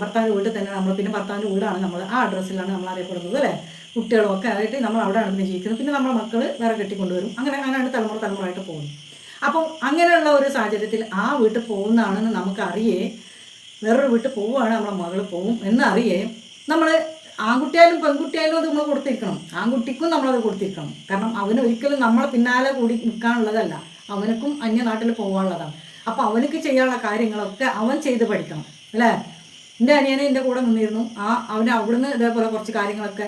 ഭർത്താവിന്റെ വീട്ടിൽ തന്നെ നമ്മൾ പിന്നെ ഭർത്താവിന്റെ വീടാണ് നമ്മൾ ആ അഡ്രസ്സിലാണ് നമ്മൾ അറിയപ്പെടുന്നത് അല്ലേ? കുട്ടികളൊക്കെ ആയിട്ട് നമ്മൾ അവിടെയാണ് പിന്നെ ജീവിക്കുന്നത്. പിന്നെ നമ്മളെ മക്കൾ വേറെ കെട്ടിക്കൊണ്ടുവരും. അങ്ങനെ അങ്ങനെയാണ് തലമുറ തലമുറയായിട്ട് പോകുന്നത്. അപ്പം അങ്ങനെയുള്ള ഒരു സാഹചര്യത്തിൽ ആ വീട്ടിൽ പോകുന്നതാണെന്ന് നമുക്കറിയേ വേറൊരു വീട്ടിൽ പോവുകയാണ് നമ്മളെ മകൾ പോവും എന്നറിയേ നമ്മൾ ആൺകുട്ടിയായാലും പെൺകുട്ടിയായാലും അത് നമ്മൾ കൊടുത്തിരിക്കണം. ആൺകുട്ടിക്കും നമ്മളത് കൊടുത്തിരിക്കണം. കാരണം അവന് ഒരിക്കലും നമ്മളെ പിന്നാലെ കൂടി നിൽക്കാനുള്ളതല്ല അവനക്കും അന്യനാട്ടിൽ പോകാനുള്ളതാണ്. അപ്പോൾ അവനക്ക് ചെയ്യാനുള്ള കാര്യങ്ങളൊക്കെ അവൻ ചെയ്ത് പഠിക്കണം. അല്ലേ? എന്റെ അനിയനെ എന്റെ കൂടെ നിന്നിരുന്നു. ആ അവന് അവിടുന്ന് ഇതേപോലെ കുറച്ച് കാര്യങ്ങളൊക്കെ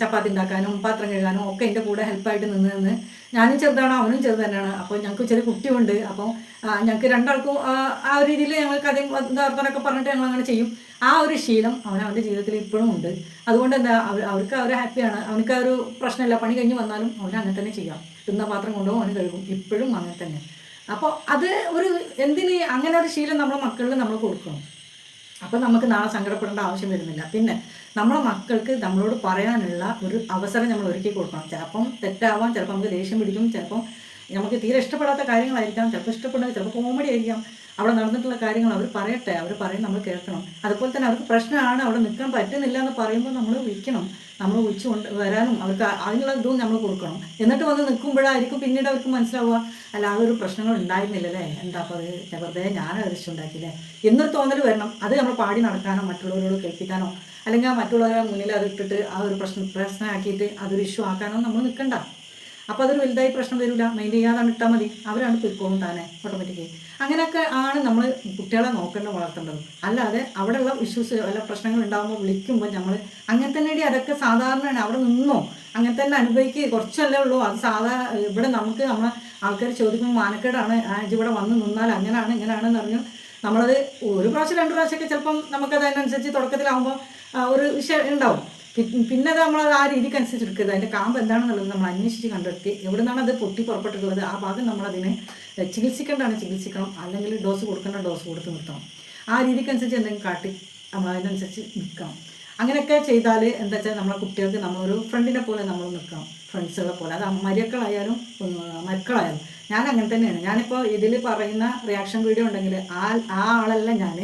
ചപ്പാത്തി ഉണ്ടാക്കാനും പാത്രം കഴുകാനും ഒക്കെ എന്റെ കൂടെ ഹെൽപ്പായിട്ട് നിന്ന് നിന്ന് ഞാനും ചെറുതാണ് അവനും ചെറുത് തന്നെയാണ്. അപ്പോൾ ഞങ്ങൾക്ക് ചെറിയ കുട്ടിയുണ്ട്. അപ്പോൾ ഞങ്ങൾക്ക് രണ്ടാൾക്കും ആ, ഒരു രീതിയിൽ ഞങ്ങൾ കഥയും വർത്തനൊക്കെ പറഞ്ഞിട്ട് ഞങ്ങൾ അങ്ങനെ ചെയ്യും. ആ ഒരു ശീലം അവൻ അവന്റെ ജീവിതത്തിൽ ഇപ്പോഴും ഉണ്ട്. അതുകൊണ്ട് എന്താ അവർ അവർക്ക് അവർ ഹാപ്പിയാണ്. അവനക്ക് ആ ഒരു പ്രശ്നമില്ല. പണി കഴിഞ്ഞ് വന്നാലും അവൻ അങ്ങനെ തന്നെ ചെയ്യാം. തിന്ന പാത്രം കൊണ്ടുപോകും അവന് കഴുകും. ഇപ്പോഴും അങ്ങനെ തന്നെ. അപ്പോൾ അത് ഒരു എന്തിന് അങ്ങനെ ഒരു ശീലം നമ്മുടെ മക്കളിൽ നമ്മൾ കൊടുക്കണം? അപ്പോൾ നമുക്ക് നാളെ സങ്കടപ്പെടേണ്ട ആവശ്യം വരുന്നില്ല. പിന്നെ നമ്മുടെ മക്കൾക്ക് നമ്മളോട് പറയാനുള്ള ഒരു അവസരം നമ്മൾ ഒരുക്കി കൊടുക്കണം. ചിലപ്പം തെറ്റാവാം ചിലപ്പോൾ നമുക്ക് ദേഷ്യം പിടിക്കും ചിലപ്പം നമുക്ക് തീരെ ഇഷ്ടപ്പെടാത്ത കാര്യങ്ങളായിരിക്കാം. ചിലപ്പോൾ ഇഷ്ടപ്പെടുന്നത് ചിലപ്പോൾ കോമഡി ആയിരിക്കാം. അവിടെ നടന്നിട്ടുള്ള കാര്യങ്ങൾ അവർ പറയട്ടെ. അവർ പറയും നമ്മൾ കേൾക്കണം. അതുപോലെ തന്നെ അവർക്ക് പ്രശ്നമാണ്. അവിടെ നിൽക്കാൻ പറ്റുന്നില്ല എന്ന് പറയുമ്പോൾ നമ്മൾ വിളിക്കണം നമ്മൾ വിളിച്ചു കൊണ്ട് വരാനും അവർക്ക് അതിനുള്ള ഇതും നമ്മൾ കൊടുക്കണം. എന്നിട്ട് വന്ന് നിൽക്കുമ്പോഴായിരിക്കും പിന്നീട് അവർക്ക് മനസ്സിലാവുക അല്ല ആ ഒരു പ്രശ്നങ്ങൾ ഉണ്ടായിരുന്നില്ലല്ലേ? എന്താ അപ്പോൾ അത്? വെറുതെ ഞാൻ ഉണ്ടാക്കിയില്ലേ എന്നൊരു തോന്നൽ വരണം. അത് നമ്മൾ പാടി നടക്കാനോ മറ്റുള്ളവരോട് കേൾപ്പിക്കാനോ അല്ലെങ്കിൽ മറ്റുള്ളവരുടെ മുന്നിൽ അത് ഇട്ടിട്ട് ആ ഒരു പ്രശ്നം പ്രശ്നമാക്കിയിട്ട് അതൊരു ഇഷ്യൂ ആക്കാനോ നമ്മൾ നിൽക്കണ്ട. അപ്പോൾ അതൊരു വലുതായി പ്രശ്നം വരില്ല. മൈൻഡ് ചെയ്യാതാണ് ഇട്ടാൽ മതി. അവരാണ് പോയിക്കോളും താനെ ഓട്ടോമാറ്റിക്കലി അങ്ങനെയൊക്കെ ആണ് നമ്മൾ കുട്ടികളെ നോക്കേണ്ടത് വളർത്തേണ്ടത്. അല്ലാതെ അവിടെയുള്ള ഇഷ്യൂസ് വല്ല പ്രശ്നങ്ങൾ ഉണ്ടാകുമ്പോൾ വിളിക്കുമ്പോൾ നമ്മൾ അങ്ങനെ തന്നെ അതൊക്കെ സാധാരണയാണ്. അവിടെ നിന്നോ? അങ്ങനെ തന്നെ അനുഭവിക്കുക കുറച്ചല്ലേ ഉള്ളൂ. അത് സാധാ ഇവിടെ നമുക്ക് നമ്മളെ ആൾക്കാർ ചോദിക്കുമ്പോൾ മാനക്കേടാണ്. ഇവിടെ വന്ന് നിന്നാൽ അങ്ങനെയാണ് ഇങ്ങനെയാണെന്ന് പറഞ്ഞു നമ്മളത് ഒരു പ്രാവശ്യം രണ്ട് പ്രാവശ്യമൊക്കെ ചിലപ്പം നമുക്കത് തുടക്കത്തിലാകുമ്പോൾ ഒരു വിഷയം ഉണ്ടാവും. പിന്നെ അത് നമ്മൾ ആ രീതിക്ക് അനുസരിച്ച് എടുക്കരുത് അതിന്റെ കാമ്പ് എന്താണെന്നുള്ളത് നമ്മൾ അന്വേഷിച്ച് കണ്ടെത്തി. എവിടെ നിന്നാണ് അത് പൊട്ടി പുറപ്പെട്ടിട്ടുള്ളത്? ആ ഭാഗം നമ്മൾ അതിനെ ചികിത്സിക്കേണ്ടതാണ്. ചികിത്സിക്കണം. അല്ലെങ്കിൽ ഡോസ് കൊടുക്കേണ്ട ഡോസ് കൊടുത്ത് നിർത്തണം. ആ രീതിക്കനുസരിച്ച് എന്തെങ്കിലും കാട്ടി നമ്മൾ അതിനനുസരിച്ച് നിൽക്കണം. അങ്ങനെയൊക്കെ ചെയ്താൽ എന്താ വെച്ചാൽ നമ്മളെ കുട്ടികൾക്ക് നമ്മളൊരു ഫ്രണ്ടിനെ പോലെ നമ്മൾ നിൽക്കണം. ഫ്രണ്ട്സുകളെ പോലെ. അത് മരക്കളായാലും മക്കളായാലും. ഞാൻ അങ്ങനെ തന്നെയാണ്. ഞാനിപ്പോൾ ഇതിൽ പറയുന്ന റിയാക്ഷൻ വീഡിയോ ഉണ്ടെങ്കിൽ ആ ആ ആളല്ല ഞാൻ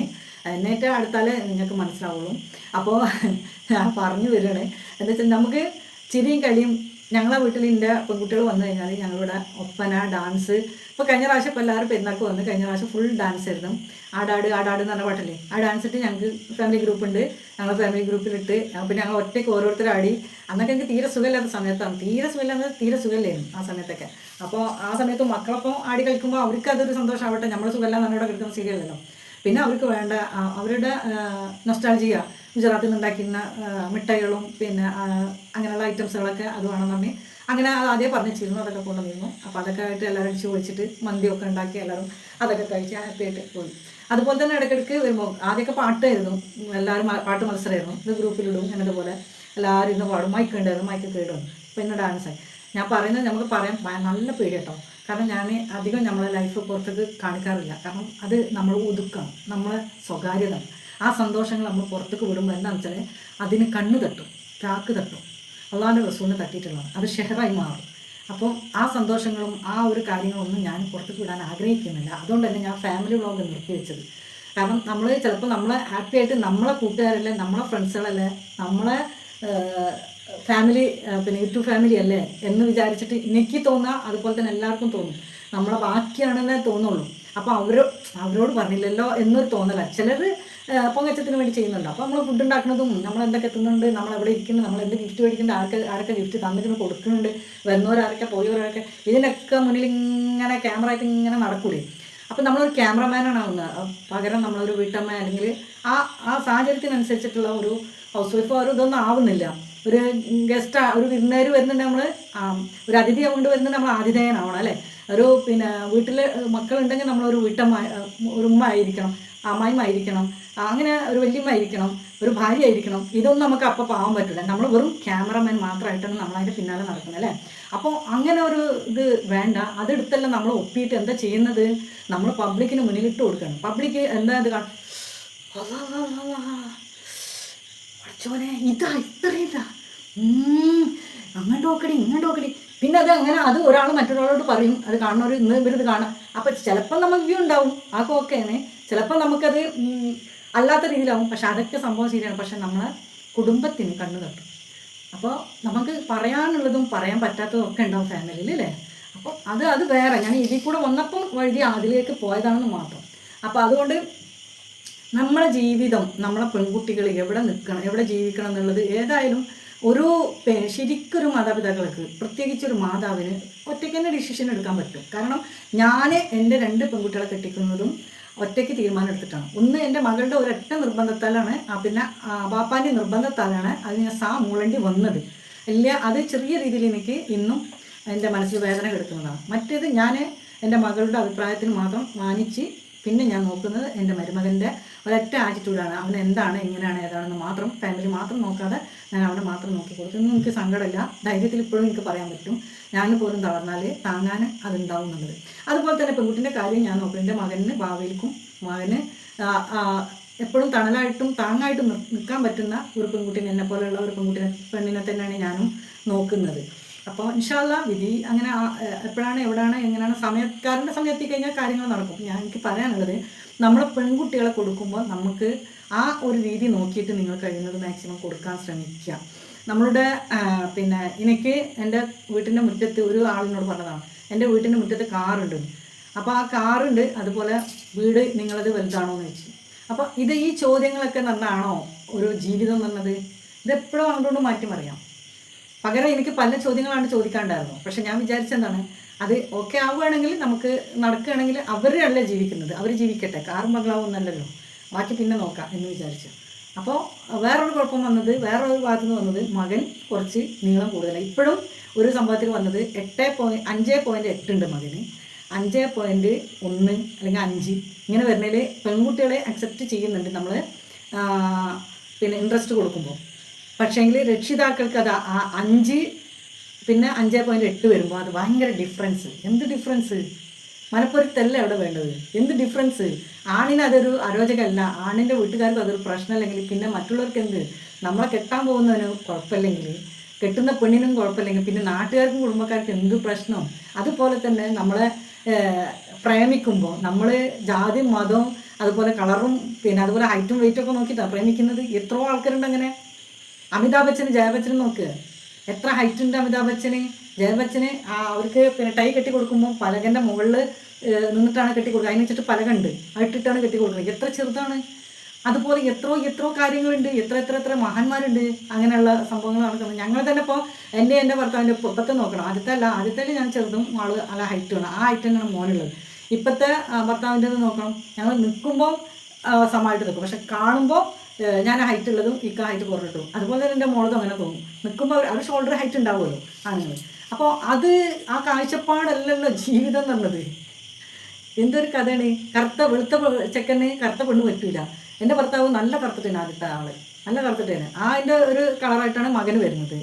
എന്നേറ്റ അടുത്താൽ നിങ്ങൾക്ക് മനസ്സിലാവുള്ളൂ. അപ്പോൾ [LAUGHS] ഞാൻ പറഞ്ഞു വരികയാണ്. എന്താ വെച്ചാൽ നമുക്ക് ചിരിയും കളിയും ഞങ്ങളെ വീട്ടിൽ എന്റെ പെൺകുട്ടികൾ വന്നു കഴിഞ്ഞാൽ ഞങ്ങളിവിടെ ഒപ്പന ഡാൻസ് ഇപ്പോൾ കഴിഞ്ഞ പ്രാവശ്യം ഇപ്പോൾ എല്ലാവരും പെരുന്നാൾക്ക് വന്ന് കഴിഞ്ഞ പ്രാവശ്യം ഫുൾ ഡാൻസ് ആയിരുന്നു. ആടാട് ആടാട് എന്ന് പറഞ്ഞ പാട്ടല്ലേ? ആ ഡാൻസ് ഇട്ട് ഞങ്ങൾക്ക് ഫാമിലി ഗ്രൂപ്പ് ഉണ്ട്. ഞങ്ങൾ ഫാമിലി ഗ്രൂപ്പിലിട്ട് അപ്പോൾ ഞങ്ങൾ ഒറ്റയ്ക്ക് ഓരോരുത്തരും ആടി. അന്നൊക്കെ എനിക്ക് തീരെ സുഖമില്ലാത്ത സമയത്താണ്. തീരെ സുഖമില്ലാത്ത തീരെ സുഖമില്ലായിരുന്നു ആ സമയത്തൊക്കെ. അപ്പോൾ ആ സമയത്ത് മക്കളൊപ്പം ആടി കളിക്കുമ്പോൾ അവർക്ക് അതൊരു സന്തോഷമാവട്ടെ നമ്മൾ സുഖമില്ല നമ്മുടെ കിടക്കുന്ന ശരിയല്ലല്ലോ പിന്നെ അവർക്ക് വേണ്ട അവരുടെ നൊസ്റ്റാൾജിയ ഗുജറാത്തിൽ നിന്ന് ഉണ്ടാക്കുന്ന മിഠായികളും പിന്നെ അങ്ങനെയുള്ള ഐറ്റംസുകളൊക്കെ അത് വേണമെന്ന് പറഞ്ഞ് അങ്ങനെ ആദ്യം പറഞ്ഞിരുന്നു അതൊക്കെ കൊണ്ടുവന്നിരുന്നു അപ്പോൾ അതൊക്കെ ആയിട്ട് എല്ലാവരും ചോദിച്ചിട്ട് മന്തിയൊക്കെ ഉണ്ടാക്കി എല്ലാവരും അതൊക്കെ കഴിച്ച് ഹാപ്പി ആയിട്ട് പോയി. അതുപോലെ തന്നെ ഇടയ്ക്കിടയ്ക്ക് വരുമ്പോൾ ആദ്യമൊക്കെ പാട്ടായിരുന്നു. എല്ലാവരും പാട്ട് മത്സരമായിരുന്നു ഇത് ഗ്രൂപ്പിലിടും അങ്ങനെ പോലെ എല്ലാവരും ഇന്ന് പാടും. മൈക്ക് ഉണ്ടായിരുന്നു മൈക്ക് കേടും പിന്നെ ഡാൻസായി ഞാൻ പറയുന്നത് നമുക്ക് പറയാൻ നല്ല പേടി കേട്ടോ കാരണം ഞാൻ അധികം നമ്മളെ ലൈഫ് പുറത്തേക്ക് കാണിക്കാറില്ല. കാരണം അത് നമ്മൾ ഒതുക്കണം. നമ്മളെ സ്വകാര്യത. ആ സന്തോഷങ്ങൾ നമ്മൾ പുറത്തേക്ക് വിടുമ്പോൾ എന്താണെന്ന് വെച്ചാൽ അതിന് കണ്ണ് തട്ടും. ചാക്ക് തട്ടും. അള്ളാന്റെ റസൂലിന് തട്ടിയിട്ടുള്ളതാണ്. അത് ഷെഹറായി മാറും. അപ്പോൾ ആ സന്തോഷങ്ങളും ആ ഒരു കാര്യങ്ങളൊന്നും ഞാൻ പുറത്തേക്ക് വിടാൻ ആഗ്രഹിക്കുന്നില്ല. അതുകൊണ്ട് തന്നെ ഞാൻ ഫാമിലി വ്ളോഗ് നിർത്തി വെച്ചത്. കാരണം നമ്മൾ ചിലപ്പോൾ നമ്മളെ ഹാപ്പി ആയിട്ട് നമ്മളെ കൂട്ടുകാരല്ലേ നമ്മളെ ഫ്രണ്ട്സുകളല്ലേ നമ്മളെ ഫാമിലി പിന്നെ യൂട്യൂബ് ഫാമിലി അല്ലേ? എന്ന് വിചാരിച്ചിട്ട് എനിക്ക് തോന്നുക അതുപോലെ തന്നെ എല്ലാവർക്കും തോന്നും. നമ്മളെ ബാക്കിയാണെന്നേ തോന്നുള്ളൂ. അപ്പോൾ അവർ അവരോട് പറഞ്ഞില്ലല്ലോ എന്നൊരു തോന്നല. ചിലർ പൊങ്ങച്ചത്തിന് വേണ്ടി ചെയ്യുന്നുണ്ട്. അപ്പോൾ നമ്മൾ ഫുഡ് ഉണ്ടാക്കുന്നതും നമ്മൾ എന്തൊക്കെ എത്തുന്നുണ്ട് നമ്മൾ എവിടെ ഇരിക്കുന്നു നമ്മൾ എന്ത് ഗിഫ്റ്റ് മേടിക്കുന്നുണ്ട് ആർക്ക് ആരൊക്കെ ഗിഫ്റ്റ് തന്നിട്ട് കൊടുക്കുന്നുണ്ട് വരുന്നവരാരൊക്കെ പോയവരൊക്കെ ഇതിനൊക്കെ മുന്നിൽ ഇങ്ങനെ ക്യാമറ ആയിട്ട് ഇങ്ങനെ നടക്കൂലേ? അപ്പം നമ്മളൊരു ക്യാമറമാനാണ് ആവുന്നത് പകരം നമ്മളൊരു വീട്ടമ്മ അല്ലെങ്കിൽ ആ ആ സാഹചര്യത്തിനനുസരിച്ചിട്ടുള്ള ഒരു ഹൗസ് വൈഫ് ഒരു ഇതൊന്നും ആവുന്നില്ല. ഒരു ഗസ്റ്റ് ഒരു വിരുന്നുകാർ വരുന്നുണ്ട് നമ്മൾ ഒരു അതിഥി കൊണ്ട് വരുന്നുണ്ട് നമ്മൾ ആതിഥേയനാവണം അല്ലേ? ഒരു പിന്നെ വീട്ടിൽ മക്കളുണ്ടെങ്കിൽ നമ്മളൊരു വീട്ടമ്മ ഒരു ഉമ്മ ആയിരിക്കണം അമ്മായിമ്മ ആയിരിക്കണം അങ്ങനെ ഒരു വലിയമ്മ ആയിരിക്കണം ഒരു ഭാര്യ ആയിരിക്കണം. ഇതൊന്നും നമുക്ക് അപ്പോൾ പാവാൻ പറ്റില്ല നമ്മൾ വെറും ക്യാമറമാൻ മാത്രമായിട്ടാണ് നമ്മൾ അതിന്റെ പിന്നാലെ നടക്കുന്നത് അല്ലേ? അപ്പോൾ അങ്ങനെ ഒരു ഇത് വേണ്ട. അതെടുത്തെല്ലാം നമ്മൾ ഒപ്പിയിട്ട് എന്താ ചെയ്യുന്നത്? നമ്മൾ പബ്ലിക്കിന് മുന്നിൽ ഇട്ട് കൊടുക്കണം. പബ്ലിക് എന്താ ഇത് കാണും ഇത്രയും ഇതാ. അങ്ങോട്ട് നോക്കടി ഇങ്ങോട്ട് നോക്കടി. പിന്നെ അത് അങ്ങനെ അത് ഒരാൾ മറ്റൊരാളോട് പറയും. അത് കാണുന്നവർ ഇന്ന് ഇവരിത് കാണാം. അപ്പം ചിലപ്പം നമുക്ക് വ്യൂ ഉണ്ടാവും. ആ കോക്കേനെ ചിലപ്പം നമുക്കത് അല്ലാത്ത രീതിയിലാവും. പക്ഷെ അതൊക്കെ സംഭവം ശരിയാണ്. പക്ഷെ നമ്മളെ കുടുംബത്തിന് കണ്ണു തട്ടും. അപ്പോൾ നമുക്ക് പറയാനുള്ളതും പറയാൻ പറ്റാത്തതും ഒക്കെ ഉണ്ടാവും ഫാമിലിയിൽ അല്ലേ അപ്പോൾ അത് അത് വേറെ. ഞാൻ ഇതിൽ കൂടെ വന്നപ്പം വഴി അതിലേക്ക് പോയതാണെന്ന് മാത്രം. അപ്പോൾ അതുകൊണ്ട് നമ്മളെ ജീവിതം നമ്മളെ പെൺകുട്ടികൾ എവിടെ നിൽക്കണം എവിടെ ജീവിക്കണം എന്നുള്ളത് ഏതായാലും ഒരു ശരിക്കൊരു മാതാപിതാക്കൾക്ക് പ്രത്യേകിച്ച് ഒരു മാതാവിന് ഒറ്റയ്ക്ക് തന്നെ ഡിസിഷൻ എടുക്കാൻ പറ്റും. കാരണം ഞാൻ എന്റെ രണ്ട് പെൺകുട്ടികളെ കെട്ടിക്കുന്നതും ഒറ്റയ്ക്ക് തീരുമാനം എടുത്തിട്ടാണ്. ഒന്ന് എന്റെ മകളുടെ ഒരൊറ്റ നിർബന്ധത്താലാണ് പിന്നെ ബാപ്പാന്റെ നിർബന്ധത്താലാണ് അത് ഞാൻ സാ മൂളേണ്ടി വന്നത്. അല്ല അത് ചെറിയ രീതിയിൽ എനിക്ക് ഇന്നും എന്റെ മനസ്സിൽ വേദന കിടക്കുന്നതാണ്. മറ്റേത് ഞാൻ എന്റെ മകളുടെ അഭിപ്രായത്തിന് മാത്രം മാനിച്ച് പിന്നെ ഞാൻ നോക്കുന്നത് എന്റെ മരുമകന്റെ ഒരൊറ്റ ആറ്റിറ്റ്യൂഡാണ് അവൻ എന്താണ് എങ്ങനെയാണ് ഏതാണെന്ന് മാത്രം ഫാമിലി മാത്രം നോക്കാതെ ഞാൻ അവനെ മാത്രം നോക്കി കൊടുത്തു ഇന്നും എനിക്ക് സങ്കടമില്ല. ധൈര്യത്തിൽ ഇപ്പോഴും എനിക്ക് പറയാൻ പറ്റും. ഞാൻ പോലും തളർന്നാൽ താങ്ങാൻ അതുണ്ടാവും എന്നുള്ളത്. അതുപോലെ തന്നെ പെൺകുട്ടിന്റെ കാര്യം ഞാൻ നോക്കും. എന്റെ മകന് ഭാവിയിൽക്കും മകന് എപ്പോഴും തണലായിട്ടും താങ്ങായിട്ടും നിൽക്കാൻ പറ്റുന്ന ഒരു പെൺകുട്ടിനെ എന്നെ പോലെയുള്ള ഒരു പെൺകുട്ടിനെ പെണ്ണിനെ തന്നെയാണ് ഞാനും നോക്കുന്നത്. അപ്പോൾ ഇൻഷാല്ല വിധി അങ്ങനെ എപ്പോഴാണ് എവിടെയാണ് എങ്ങനെയാണ് സമയക്കാരന്റെ സമയത്തി കഴിഞ്ഞാൽ കാര്യങ്ങൾ നടക്കും. ഞാൻ എനിക്ക് പറയാനുള്ളത് നമ്മൾ പെൺകുട്ടികളെ കൊടുക്കുമ്പോൾ നമുക്ക് ആ ഒരു രീതി നോക്കിയിട്ട് നിങ്ങൾ കഴിയുന്നത് മാക്സിമം കൊടുക്കാൻ ശ്രമിക്കുക. നമ്മളുടെ പിന്നെ എനിക്ക് എന്റെ വീട്ടിന്റെ മുറ്റത്ത് ഒരു ആളിനോട് പറഞ്ഞതാണ് എന്റെ വീട്ടിന്റെ മുറ്റത്ത് കാറുണ്ട്. അപ്പോൾ ആ കാറുണ്ട് അതുപോലെ വീട് നിങ്ങളത് വലുതാണോ എന്ന് വെച്ചു അപ്പോൾ ഇത് ഈ ചോദ്യങ്ങളൊക്കെ നന്നാണോ ഒരു ജീവിതം എന്ന് ഇതെപ്പോഴും ഇതെപ്പോഴും മാറ്റി മാറ്റിമറിയാം. പകരം എനിക്ക് പല ചോദ്യങ്ങളാണ് ചോദിക്കാണ്ടായിരുന്നു. പക്ഷെ ഞാൻ വിചാരിച്ചെന്താണ് അത് ഓക്കെ ആവുകയാണെങ്കിൽ നമുക്ക് നടക്കുകയാണെങ്കിൽ അവരല്ല ജീവിക്കുന്നത്. അവർ ജീവിക്കട്ടെ. കാറും ബംഗ്ലാവും ബാക്കി പിന്നെ നോക്കാം എന്ന് വിചാരിച്ചു. അപ്പോൾ വേറൊരു കുഴപ്പം വന്നത് വേറൊരു ഭാഗത്തു നിന്ന് വന്നത് മകൻ കുറച്ച് നീളം കൂടുതലാണ് ഇപ്പോഴും ഒരു സംഭവത്തിൽ വന്നത് എട്ട് പോയിന്റ് അഞ്ച് പോയിന്റ് എട്ടുണ്ട് മകന്. അഞ്ച് പോയിന്റ് ഒന്ന് അല്ലെങ്കിൽ അഞ്ച് ഇങ്ങനെ വരുന്നതിൽ പെൺകുട്ടികളെ അക്സെപ്റ്റ് ചെയ്യുന്നുണ്ട് നമ്മൾ പിന്നെ ഇൻട്രസ്റ്റ് കൊടുക്കുമ്പോൾ പക്ഷേങ്കിൽ രക്ഷിതാക്കൾക്ക് അത് ആ അഞ്ച് പിന്നെ അഞ്ച് പോയിന്റ് എട്ട് വരുമ്പോൾ അത് ഭയങ്കര ഡിഫറൻസ് എന്ത് ഡിഫറൻസ് മലപ്പുറത്തല്ല അവിടെ വേണ്ടത്? എന്ത് ഡിഫറൻസ് ആണിന് അതൊരു അരോചകമല്ല ആണിന്റെ വീട്ടുകാർക്ക് അതൊരു പ്രശ്നമല്ലെങ്കിൽ പിന്നെ മറ്റുള്ളവർക്ക് എന്ത്? നമ്മളെ കെട്ടാൻ പോകുന്നതിന് കുഴപ്പമില്ലെങ്കിൽ കെട്ടുന്ന പെണ്ണിനും കുഴപ്പമില്ലെങ്കിൽ പിന്നെ നാട്ടുകാർക്കും കുടുംബക്കാർക്കും എന്ത് പ്രശ്നം? അതുപോലെ തന്നെ നമ്മളെ പ്രേമിക്കുമ്പോൾ നമ്മൾ ജാതി മതവും അതുപോലെ കളറും പിന്നെ അതുപോലെ ഹൈറ്റും വെയിറ്റും ഒക്കെ നോക്കിയിട്ടാണ് പ്രേമിക്കുന്നത്? എത്രയോ ആൾക്കാരുണ്ട് അങ്ങനെ. അമിതാഭ് ബച്ചന് ജയബച്ചനും നോക്കുക എത്ര ഹൈറ്റ് ഉണ്ട് അമിതാഭ് ബച്ചന്? ജയബച്ചന് ആ അവർക്ക് പിന്നെ ടൈ കെട്ടി കൊടുക്കുമ്പോൾ പലകന്റെ മുകളിൽ നിന്നിട്ടാണ് കെട്ടി കൊടുക്കുക. അതിന് വെച്ചിട്ട് പലകുണ്ട് അതിട്ടിട്ടാണ് കെട്ടി കൊടുക്കുന്നത്. എത്ര ചെറുതാണ്? അതുപോലെ എത്രയോ എത്രയോ കാര്യങ്ങളുണ്ട്. എത്ര എത്ര എത്ര മഹാന്മാരുണ്ട്. അങ്ങനെയുള്ള സംഭവങ്ങൾ നടക്കുന്നത്. ഞങ്ങൾ തന്നെ ഇപ്പോൾ എന്റെ എന്റെ ഭർത്താവിന്റെ ഇപ്പത്തെ നോക്കണം. ആദ്യത്തെ അല്ല ആദ്യത്തെ ഞാൻ ചെറുതും ആൾ നല്ല ഹൈറ്റ് വേണം ആ ഹൈറ്റ് തന്നെയാണ് മോനുള്ളത്. ഇപ്പോഴത്തെ ഭർത്താവിന്റെ നോക്കണം. ഞങ്ങൾ നിൽക്കുമ്പോൾ സമമായിട്ട് നിൽക്കും. പക്ഷെ കാണുമ്പോൾ ഞാൻ ഹൈറ്റ് ഉള്ളതും ഇക്ക ഹൈറ്റ് കുറഞ്ഞിട്ടും. അതുപോലെ തന്നെ എന്റെ മോളതും അങ്ങനെ തോന്നും. നിൽക്കുമ്പോൾ അവർ ഷോൾഡർ ഹൈറ്റ് ഉണ്ടാവുമല്ലോ ആണുങ്ങൾ അപ്പോൾ അത് ആ കാഴ്ചപ്പാടല്ലല്ലോ ജീവിതം എന്നുള്ളത്. എന്തൊരു കഥയാണ്. കറുത്ത വെളുത്ത ചെക്കന് കറുത്ത പെണ്ണ് പറ്റൂല എന്റെ ഭർത്താവ് നല്ല കറുത്തിട്ടാണ് ആദ്യത്തെ ആൾ. നല്ല കറുത്തിട്ടാണ്. ആ അതിന്റെ ഒരു കളറായിട്ടാണ് മകന് വരുന്നത്.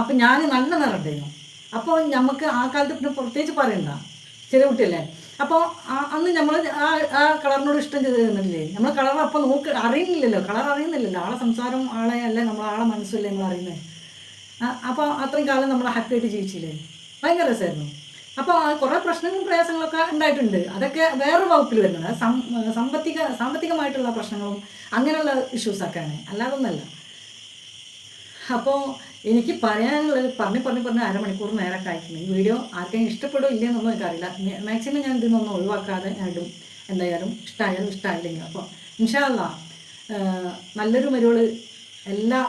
അപ്പം ഞാൻ നല്ല നിറണ്ടായിരുന്നു അപ്പോൾ നമുക്ക് ആ കാലത്ത് പിന്നെ പ്രത്യേകിച്ച് പറയണ്ട. ചെറിയ കുട്ടിയല്ലേ? അപ്പോൾ അന്ന് നമ്മൾ ആ ആ കളറിനോട് ഇഷ്ടം ചെയ്തിരുന്നില്ലേ? നമ്മൾ കളർ അപ്പോൾ നോക്ക് അറിയുന്നില്ലല്ലോ. കളർ അറിയുന്നില്ലല്ലോ. ആളെ സംസാരം ആളെ അല്ല നമ്മൾ ആളെ മനസ്സല്ലേ നമ്മൾ അറിയുന്നത് അപ്പോൾ അത്രയും കാലം നമ്മൾ ഹാപ്പി ആയിട്ട് ജീവിച്ചില്ലേ? ഭയങ്കര രസമായിരുന്നു അപ്പോൾ കുറേ പ്രശ്നങ്ങളും പ്രയാസങ്ങളൊക്കെ ഉണ്ടായിട്ടുണ്ട്. അതൊക്കെ വേറെ വകുപ്പിൽ വരുന്നത് സാമ്പത്തിക സാമ്പത്തികമായിട്ടുള്ള പ്രശ്നങ്ങളും അങ്ങനെയുള്ള ഇഷ്യൂസൊക്കെയാണ് അല്ലാതൊന്നല്ല. അപ്പോൾ എനിക്ക് പറയാനുള്ളത് പറഞ്ഞ് പറഞ്ഞ് പറഞ്ഞ് അരമണിക്കൂർ നേരം കഴിക്കുന്നു ഈ വീഡിയോ ആർക്കെങ്കിലും ഇഷ്ടപ്പെടുമോ ഇല്ലയെന്നൊന്നും എനിക്കറിയില്ല. മാക്സിമം ഞാൻ ഇതിനൊന്നും ഒഴിവാക്കാതെ ഇടും എന്തായാലും ഇഷ്ടമായാലും ഇഷ്ടമായില്ലെങ്കിൽ അപ്പോൾ ഇൻഷാല്ല നല്ലൊരു മരുവൾ എല്ലാ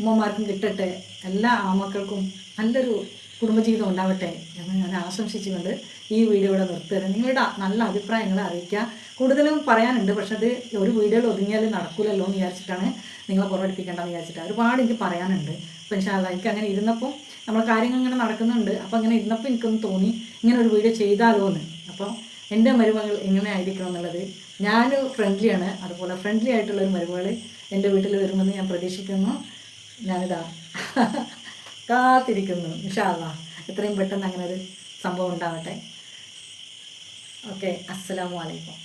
ഉമ്മമാർക്കും കിട്ടട്ടെ എല്ലാ ആമക്കൾക്കും നല്ലൊരു കുടുംബജീവിതം ഉണ്ടാവട്ടെ എന്ന് ഞാൻ ആശംസിച്ചുകൊണ്ട് ഈ വീഡിയോ ഇവിടെ നിർത്തുകയാണ്. നിങ്ങളുടെ നല്ല അഭിപ്രായങ്ങൾ അറിയിക്കുക. കൂടുതലും പറയാനുണ്ട് പക്ഷെ അത് ഒരു വീഡിയോയിൽ ഒതുങ്ങിയാൽ നടക്കില്ലല്ലോ എന്ന് വിചാരിച്ചിട്ടാണ് നിങ്ങളെ പുറപ്പെടുപ്പിക്കേണ്ടതെന്ന് വിചാരിച്ചിട്ട് ഒരുപാട് എനിക്ക് പറയാനുണ്ട്. അപ്പോൾ അങ്ങനെ ഇരുന്നപ്പോൾ നമ്മൾ കാര്യങ്ങൾ ഇങ്ങനെ നടക്കുന്നുണ്ട്. അപ്പോൾ അങ്ങനെ ഇരുന്നപ്പോൾ എനിക്കൊന്ന് തോന്നി ഇങ്ങനെ ഒരു വീഡിയോ ചെയ്താലോ എന്ന് അപ്പോൾ എന്റെ മരുമകൾ എങ്ങനെ ആയിരിക്കണം എന്നുള്ളത് ഞാൻ ഫ്രണ്ട്ലിയാണ് അതുപോലെ ഫ്രണ്ട്ലി ആയിട്ടുള്ള ഒരു മരുമകൾ എന്റെ വീട്ടിൽ വരുമെന്ന് ഞാൻ പ്രതീക്ഷിക്കുന്നു. ഞാനിതാ [LAUGHS] കാത്തിരിക്കുന്നു ഇൻഷാല്ല എത്രയും പെട്ടെന്ന് അങ്ങനെ ഒരു സംഭവം ഉണ്ടാവട്ടെ. ഓക്കെ അസ്സലാമു അലൈക്കും.